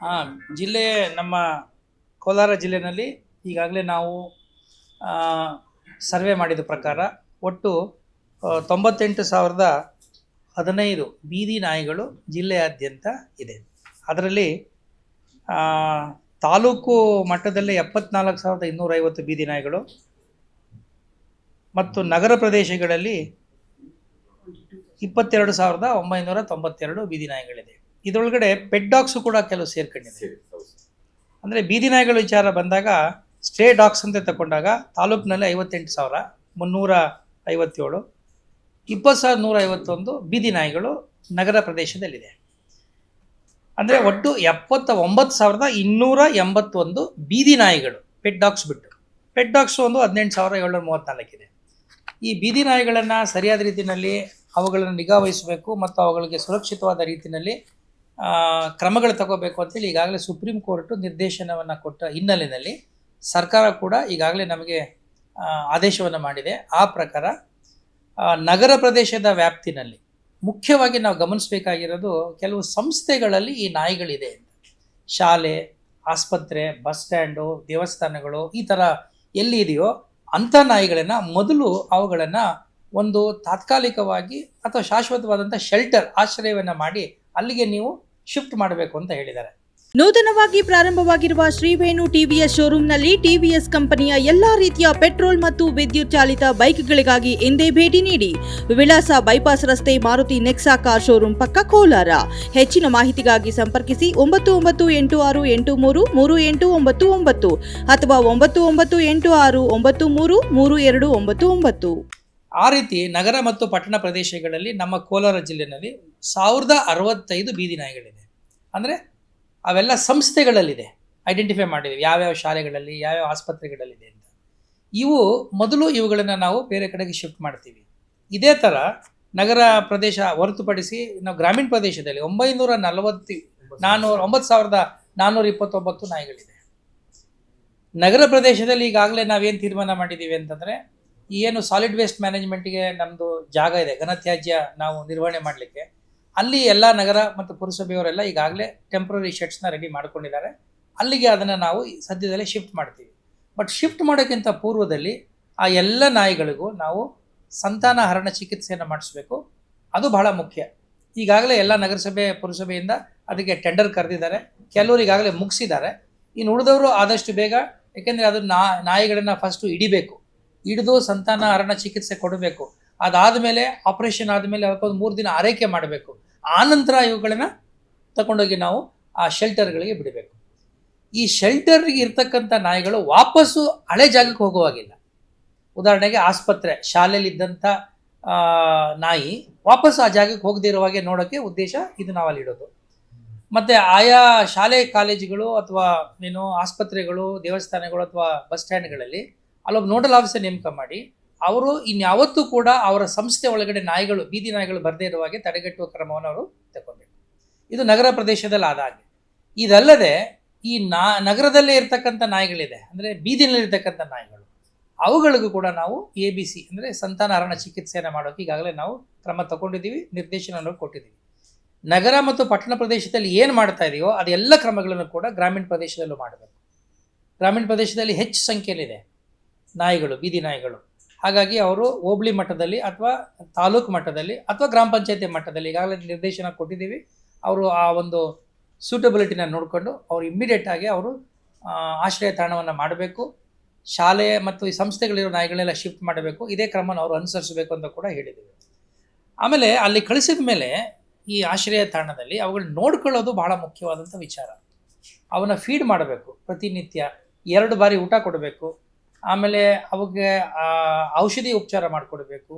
ಹಾಂ, ಜಿಲ್ಲೆ ನಮ್ಮ ಕೋಲಾರ ಜಿಲ್ಲೆಯಲ್ಲಿ ಈಗಾಗಲೇ ನಾವು ಸರ್ವೆ ಮಾಡಿದ ಪ್ರಕಾರ ಒಟ್ಟು ತೊಂಬತ್ತೆಂಟು ಸಾವಿರದ ಹದಿನೈದು ಬೀದಿ ನಾಯಿಗಳು ಜಿಲ್ಲೆಯಾದ್ಯಂತ ಇದೆ. ಅದರಲ್ಲಿ ತಾಲೂಕು ಮಟ್ಟದಲ್ಲಿ ಎಪ್ಪತ್ನಾಲ್ಕು ಸಾವಿರದ ಇನ್ನೂರೈವತ್ತು ಬೀದಿ ನಾಯಿಗಳು ಮತ್ತು ನಗರ ಪ್ರದೇಶಗಳಲ್ಲಿ ಇಪ್ಪತ್ತೆರಡು ಸಾವಿರದ ಒಂಬೈನೂರ ತೊಂಬತ್ತೆರಡು ಬೀದಿ ನಾಯಿಗಳಿದೆ. ಇದರೊಳಗಡೆ ಪೆಟ್ ಡಾಗ್ಸು ಕೂಡ ಕೆಲವು ಸೇರ್ಕೊಂಡಿದೆ ಅಂದರೆ ಬೀದಿ ನಾಯಿಗಳ ವಿಚಾರ ಬಂದಾಗ ಸ್ಟೇ ಡಾಗ್ಸ್ ಅಂತ ತಗೊಂಡಾಗ ತಾಲೂಕಿನಲ್ಲಿ ಐವತ್ತೆಂಟು ಸಾವಿರ ಮುನ್ನೂರ ಐವತ್ತೇಳು ಇಪ್ಪತ್ತು ಸಾವಿರದ ನೂರ ಐವತ್ತೊಂದು ಬೀದಿ ನಾಯಿಗಳು ನಗರ ಪ್ರದೇಶದಲ್ಲಿದೆ. ಅಂದರೆ ಒಟ್ಟು ಎಪ್ಪತ್ತ ಒಂಬತ್ತು ಸಾವಿರದ ಇನ್ನೂರ ಎಂಬತ್ತೊಂದು ಬೀದಿ ನಾಯಿಗಳು ಪೆಟ್ ಡಾಗ್ಸ್ ಬಿಟ್ಟು. ಪೆಟ್ ಡಾಗ್ಸ್ ಒಂದು ಹದಿನೆಂಟು ಸಾವಿರ ಏಳ್ನೂರ ಮೂವತ್ತ್ನಾಲ್ಕಿದೆ ಈ ಬೀದಿ ನಾಯಿಗಳನ್ನು ಸರಿಯಾದ ರೀತಿಯಲ್ಲಿ ಅವುಗಳನ್ನು ನಿಗಾ ವಹಿಸಬೇಕು ಮತ್ತು ಅವುಗಳಿಗೆ ಸುರಕ್ಷಿತವಾದ ರೀತಿಯಲ್ಲಿ ಕ್ರಮಗಳು ತಗೋಬೇಕು ಅಂತೇಳಿ ಈಗಾಗಲೇ ಸುಪ್ರೀಂ ಕೋರ್ಟು ನಿರ್ದೇಶನವನ್ನು ಕೊಟ್ಟ ಹಿನ್ನೆಲೆಯಲ್ಲಿ ಸರ್ಕಾರ ಕೂಡ ಈಗಾಗಲೇ ನಮಗೆ ಆದೇಶವನ್ನು ಮಾಡಿದೆ. ಆ ಪ್ರಕಾರ ನಗರ ಪ್ರದೇಶದ ವ್ಯಾಪ್ತಿನಲ್ಲಿ ಮುಖ್ಯವಾಗಿ ನಾವು ಗಮನಿಸಬೇಕಾಗಿರೋದು ಕೆಲವು ಸಂಸ್ಥೆಗಳಲ್ಲಿ ಈ ನಾಯಿಗಳಿದೆ ಶಾಲೆ, ಆಸ್ಪತ್ರೆ, ಬಸ್ ಸ್ಟ್ಯಾಂಡು, ದೇವಸ್ಥಾನಗಳು ಈ ಥರ ಎಲ್ಲಿ ಇದೆಯೋ ಅಂಥ ನಾಯಿಗಳನ್ನು ಮೊದಲು ಅವುಗಳನ್ನು ಒಂದು ತಾತ್ಕಾಲಿಕವಾಗಿ ಅಥವಾ ಶಾಶ್ವತವಾದಂಥ ಶೆಲ್ಟರ್ ಆಶ್ರಯವನ್ನು ಮಾಡಿ ಅಲ್ಲಿಗೆ ನೀವು ಶಿಫ್ಟ್ ಮಾಡಬೇಕು ಅಂತ ಹೇಳಿದ್ದಾರೆ. ನೂತನವಾಗಿ ಪ್ರಾರಂಭವಾಗಿರುವ ಶ್ರೀವೇಣು ಟಿವಿಎಸ್ ಶೋರೂಮ್ನಲ್ಲಿ ಟಿವಿಎಸ್ ಕಂಪನಿಯ ಎಲ್ಲಾ ರೀತಿಯ ಪೆಟ್ರೋಲ್ ಮತ್ತು ವಿದ್ಯುತ್ ಚಾಲಿತ ಬೈಕ್ಗಳಿಗಾಗಿ ಎಂದೇ ಭೇಟಿ ನೀಡಿ. ವಿಳಾಸ ಬೈಪಾಸ್ ರಸ್ತೆ ಮಾರುತಿ ನೆಕ್ಸಾ ಕಾರ್ ಶೋರೂಮ್ ಪಕ್ಕ ಕೋಲಾರ. ಹೆಚ್ಚಿನ ಮಾಹಿತಿಗಾಗಿ ಸಂಪರ್ಕಿಸಿ ಒಂಬತ್ತು ಒಂಬತ್ತು ಎಂಟು ಆರು ಎಂಟು ಮೂರು ಮೂರು ಎಂಟು ಒಂಬತ್ತು ಒಂಬತ್ತು ಅಥವಾ ಒಂಬತ್ತು ಒಂಬತ್ತು ಎಂಟು ಆರು ಒಂಬತ್ತು ಮೂರು ಮೂರು ಎರಡು ಒಂಬತ್ತು ಒಂಬತ್ತು. ಆ ರೀತಿ ನಗರ ಮತ್ತು ಪಟ್ಟಣ ಪ್ರದೇಶಗಳಲ್ಲಿ ನಮ್ಮ ಕೋಲಾರ ಜಿಲ್ಲೆಯಲ್ಲಿ ಸಾವಿರದ ಅರವತ್ತೈದು ಬೀದಿ ನಾಯಿಗಳಿದೆ. ಅಂದರೆ ಅವೆಲ್ಲ ಸಂಸ್ಥೆಗಳಲ್ಲಿದೆ. ಐಡೆಂಟಿಫೈ ಮಾಡಿದ್ದೀವಿ. ಯಾವ್ಯಾವ ಶಾಲೆಗಳಲ್ಲಿ, ಯಾವ್ಯಾವ ಆಸ್ಪತ್ರೆಗಳಲ್ಲಿದೆ ಅಂತ. ಇವು ಮೊದಲು ಇವುಗಳನ್ನು ನಾವು ಬೇರೆ ಕಡೆಗೆ ಶಿಫ್ಟ್ ಮಾಡ್ತೀವಿ. ಇದೇ ಥರ ನಗರ ಪ್ರದೇಶ ಹೊರತುಪಡಿಸಿ ನಾವು ಗ್ರಾಮೀಣ ಪ್ರದೇಶದಲ್ಲಿ ಒಂಬೈನೂರ ನಲವತ್ತು ನಾನ್ನೂರ ಒಂಬತ್ತು ಸಾವಿರದ ನಾನ್ನೂರ ಇಪ್ಪತ್ತೊಂಬತ್ತು ನಾಯಿಗಳಿದೆ. ನಗರ ಪ್ರದೇಶದಲ್ಲಿ ಈಗಾಗಲೇ ನಾವೇನು ತೀರ್ಮಾನ ಮಾಡಿದ್ದೀವಿ ಅಂತಂದರೆ ಏನು ಸಾಲಿಡ್ ವೇಸ್ಟ್ ಮ್ಯಾನೇಜ್ಮೆಂಟ್ಗೆ ನಮ್ಮದು ಜಾಗ ಇದೆ. ಘನತ್ಯಾಜ್ಯ ನಾವು ನಿರ್ವಹಣೆ ಮಾಡಲಿಕ್ಕೆ. ಅಲ್ಲಿ ಎಲ್ಲ ನಗರ ಮತ್ತು ಪುರಸಭೆಯವರೆಲ್ಲ ಈಗಾಗಲೇ ಟೆಂಪ್ರರಿ ಶೆಡ್ಸ್ನ ರೆಡಿ ಮಾಡ್ಕೊಂಡಿದ್ದಾರೆ. ಅಲ್ಲಿಗೆ ಅದನ್ನು ನಾವು ಸದ್ಯದಲ್ಲೇ ಶಿಫ್ಟ್ ಮಾಡ್ತೀವಿ. ಬಟ್ ಶಿಫ್ಟ್ ಮಾಡೋಕ್ಕಿಂತ ಪೂರ್ವದಲ್ಲಿ ಆ ಎಲ್ಲ ನಾಯಿಗಳಿಗೂ ನಾವು ಸಂತಾನ ಹರಣ ಚಿಕಿತ್ಸೆಯನ್ನು ಮಾಡಿಸ್ಬೇಕು. ಅದು ಬಹಳ ಮುಖ್ಯ. ಈಗಾಗಲೇ ಎಲ್ಲ ನಗರಸಭೆ, ಪುರಸಭೆಯಿಂದ ಅದಕ್ಕೆ ಟೆಂಡರ್ ಕರೆದಿದ್ದಾರೆ. ಕೆಲವರು ಈಗಾಗಲೇ ಮುಗಿಸಿದ್ದಾರೆ. ಇನ್ನು ಉಳಿದವರು ಆದಷ್ಟು ಬೇಗ ಯಾಕೆಂದರೆ ಅದು ನಾ, ನಾಯಿಗಳನ್ನು ಫಸ್ಟು ಹಿಡಿಬೇಕು. ಹಿಡಿದು ಸಂತಾನ ಹರಣ ಚಿಕಿತ್ಸೆ ಕೊಡಬೇಕು. ಅದಾದಮೇಲೆ ಆಪರೇಷನ್ ಆದಮೇಲೆ ಅದಕ್ಕೊಂದು ಮೂರು ದಿನ ಆರೈಕೆ ಮಾಡಬೇಕು. ಆನಂತರ ಇವುಗಳನ್ನು ತಗೊಂಡೋಗಿ ನಾವು ಆ ಶೆಲ್ಟರ್ಗಳಿಗೆ ಬಿಡಬೇಕು. ಈ ಶೆಲ್ಟರ್ಗೆ ಇರ್ತಕ್ಕಂಥ ನಾಯಿಗಳು ವಾಪಸ್ಸು ಹಳೆ ಜಾಗಕ್ಕೆ ಹೋಗುವಾಗಿಲ್ಲ. ಉದಾಹರಣೆಗೆ ಆಸ್ಪತ್ರೆ ಶಾಲೆಯಲ್ಲಿದ್ದಂಥ ನಾಯಿ ವಾಪಸ್ ಆ ಜಾಗಕ್ಕೆ ಹೋಗದೇ ಇರುವ ಹಾಗೆ ನೋಡೋಕ್ಕೆ ಉದ್ದೇಶ ಇದು ನಾವು ಅಲ್ಲಿ ಇಡೋದು. ಮತ್ತು ಆಯಾ ಶಾಲೆ, ಕಾಲೇಜುಗಳು ಅಥವಾ ಏನು ಆಸ್ಪತ್ರೆಗಳು, ದೇವಸ್ಥಾನಗಳು ಅಥವಾ ಬಸ್ ಸ್ಟ್ಯಾಂಡ್ಗಳಲ್ಲಿ ಅಲ್ಲೊಬ್ಬ ನೋಡಲ್ ಆಫೀಸರ್ ನೇಮಕ ಮಾಡಿ ಅವರು ಇನ್ಯಾವತ್ತೂ ಕೂಡ ಅವರ ಸಂಸ್ಥೆ ಒಳಗಡೆ ನಾಯಿಗಳು, ಬೀದಿ ನಾಯಿಗಳು ಬರದೇ ಇರುವ ಹಾಗೆ ತಡೆಗಟ್ಟುವ ಕ್ರಮವನ್ನು ಅವರು ತಗೊಂಡಿದ್ದರು ಇದು ನಗರ ಪ್ರದೇಶದಲ್ಲಿ ಆದ ಹಾಗೆ. ಇದಲ್ಲದೆ ಈ ನಾ, ನಗರದಲ್ಲೇ ಇರ್ತಕ್ಕಂಥ ನಾಯಿಗಳಿದೆ, ಅಂದರೆ ಬೀದಿನಲ್ಲಿರ್ತಕ್ಕಂಥ ನಾಯಿಗಳು, ಅವುಗಳಿಗೂ ಕೂಡ ನಾವು ಎ ಬಿ ಸಿ, ಅಂದರೆ ಸಂತಾನಹರಣ ಚಿಕಿತ್ಸೆಯನ್ನು ಮಾಡೋಕೆ ಈಗಾಗಲೇ ನಾವು ಕ್ರಮ ತಗೊಂಡಿದ್ದೀವಿ ನಿರ್ದೇಶನವನ್ನು ಕೊಟ್ಟಿದ್ದೀವಿ. ನಗರ ಮತ್ತು ಪಟ್ಟಣ ಪ್ರದೇಶದಲ್ಲಿ ಏನು ಮಾಡ್ತಾ ಇದೆಯೋ ಅದೆಲ್ಲ ಕ್ರಮಗಳನ್ನು ಕೂಡ ಗ್ರಾಮೀಣ ಪ್ರದೇಶದಲ್ಲೂ ಮಾಡಬೇಕು. ಗ್ರಾಮೀಣ ಪ್ರದೇಶದಲ್ಲಿ ಹೆಚ್ಚು ಸಂಖ್ಯೆಯಲ್ಲಿದೆ ನಾಯಿಗಳು, ಬೀದಿ ನಾಯಿಗಳು. ಹಾಗಾಗಿ ಅವರು ಹೋಬಳಿ ಮಟ್ಟದಲ್ಲಿ ಅಥವಾ ತಾಲೂಕು ಮಟ್ಟದಲ್ಲಿ ಅಥವಾ ಗ್ರಾಮ ಪಂಚಾಯತಿ ಮಟ್ಟದಲ್ಲಿ ಈಗಾಗಲೇ ನಿರ್ದೇಶನ ಕೊಟ್ಟಿದ್ದೀವಿ. ಅವರು ಆ ಒಂದು ಸೂಟಬಿಲಿಟಿನ ನೋಡಿಕೊಂಡು ಅವರು ಇಮ್ಮಿಡಿಯೇಟ್ ಆಗಿ ಅವರು ಆಶ್ರಯ ತಾಣವನ್ನು ಮಾಡಬೇಕು. ಶಾಲೆ ಮತ್ತು ಈ ಸಂಸ್ಥೆಗಳಿರೋ ನಾಯಿಗಳೆಲ್ಲ ಶಿಫ್ಟ್ ಮಾಡಬೇಕು. ಇದೇ ಕ್ರಮನ ಅವರು ಅನುಸರಿಸಬೇಕು ಅಂತ ಕೂಡ ಹೇಳಿದ್ದೀವಿ. ಆಮೇಲೆ ಅಲ್ಲಿ ಕಳಿಸಿದ ಮೇಲೆ ಈ ಆಶ್ರಯ ತಾಣದಲ್ಲಿ ಅವುಗಳನ್ನ ನೋಡ್ಕೊಳ್ಳೋದು ಬಹಳ ಮುಖ್ಯವಾದಂಥ ವಿಚಾರ. ಅವನ್ನ ಫೀಡ್ ಮಾಡಬೇಕು. ಪ್ರತಿನಿತ್ಯ ಎರಡು ಬಾರಿ ಊಟ ಕೊಡಬೇಕು. ಆಮೇಲೆ ಅವಕ್ಕೆ ಔಷಧಿ ಉಪಚಾರ ಮಾಡಿಕೊಡ್ಬೇಕು,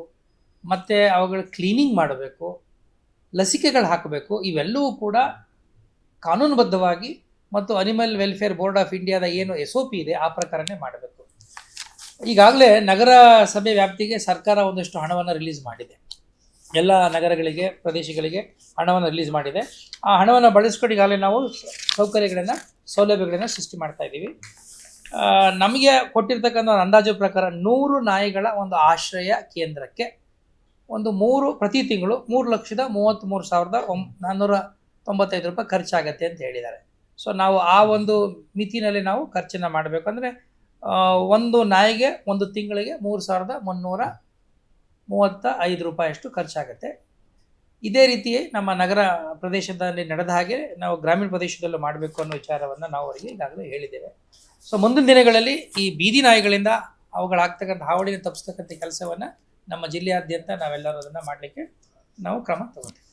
ಮತ್ತು ಅವುಗಳ ಕ್ಲೀನಿಂಗ್ ಮಾಡಬೇಕು, ಲಸಿಕೆಗಳು ಹಾಕಬೇಕು, ಇವೆಲ್ಲವೂ ಕೂಡ ಕಾನೂನುಬದ್ಧವಾಗಿ ಮತ್ತು ಅನಿಮಲ್ ವೆಲ್ಫೇರ್ ಬೋರ್ಡ್ ಆಫ್ ಇಂಡಿಯಾದ ಏನು ಎಸ್ ಒ ಪಿ ಇದೆ, ಆ ಪ್ರಕಾರನೇ ಮಾಡಬೇಕು. ಈಗಾಗಲೇ ನಗರ ಸಭೆ ವ್ಯಾಪ್ತಿಗೆ ಸರ್ಕಾರ ಒಂದಷ್ಟು ಹಣವನ್ನು ರಿಲೀಸ್ ಮಾಡಿದೆ. ಎಲ್ಲ ನಗರಗಳಿಗೆ, ಪ್ರದೇಶಗಳಿಗೆ ಹಣವನ್ನು ರಿಲೀಸ್ ಮಾಡಿದೆ. ಆ ಹಣವನ್ನು ಬಳಸ್ಕೊಂಡು ಈಗಾಗಲೇ ನಾವು ಸೌಕರ್ಯಗಳನ್ನು, ಸೌಲಭ್ಯಗಳನ್ನು ಸೃಷ್ಟಿ ಮಾಡ್ತಾ ಇದ್ದೀವಿ. ನಮಗೆ ಕೊಟ್ಟಿರ್ತಕ್ಕಂಥ ಅಂದಾಜು ಪ್ರಕಾರ ನೂರು ನಾಯಿಗಳ ಒಂದು ಆಶ್ರಯ ಕೇಂದ್ರಕ್ಕೆ ಒಂದು ಮೂರು, ಪ್ರತಿ ತಿಂಗಳು ಮೂರು ಲಕ್ಷದ ಮೂವತ್ತ್ಮೂರು ಸಾವಿರದ ಒಂ ನಾನ್ನೂರ ತೊಂಬತ್ತೈದು ರೂಪಾಯಿ ಖರ್ಚಾಗತ್ತೆ ಅಂತ ಹೇಳಿದ್ದಾರೆ. ಸೊ ನಾವು ಆ ಒಂದು ಮಿತಿನಲ್ಲಿ ನಾವು ಖರ್ಚನ್ನು ಮಾಡಬೇಕು ಅಂದರೆ ಒಂದು ನಾಯಿಗೆ ಒಂದು ತಿಂಗಳಿಗೆ ಮೂರು ಸಾವಿರದ ಮುನ್ನೂರ ಮೂವತ್ತ ಐದು ರೂಪಾಯಿಯಷ್ಟು ಖರ್ಚಾಗುತ್ತೆ. ಇದೇ ರೀತಿ ನಮ್ಮ ನಗರ ಪ್ರದೇಶದಲ್ಲಿ ನಡೆದ ಹಾಗೆ ನಾವು ಗ್ರಾಮೀಣ ಪ್ರದೇಶದಲ್ಲೂ ಮಾಡಬೇಕು ಅನ್ನೋ ವಿಚಾರವನ್ನು ನಾವು ಅವರಿಗೆ ಈಗಾಗಲೇ ಹೇಳಿದ್ದೇವೆ. ಸೊ ಮುಂದಿನ ದಿನಗಳಲ್ಲಿ ಈ ಬೀದಿ ನಾಯಿಗಳಿಂದ ಅವುಗಳಾಗ್ತಕ್ಕಂಥ ಹಾವಳಿನ ತಪ್ಪಿಸ್ತಕ್ಕಂಥ ಕೆಲಸವನ್ನು ನಮ್ಮ ಜಿಲ್ಲೆಯಾದ್ಯಂತ ನಾವೆಲ್ಲರೂ ಅದನ್ನು ಮಾಡಲಿಕ್ಕೆ ನಾವು ಕ್ರಮ ತಗೋತೀವಿ.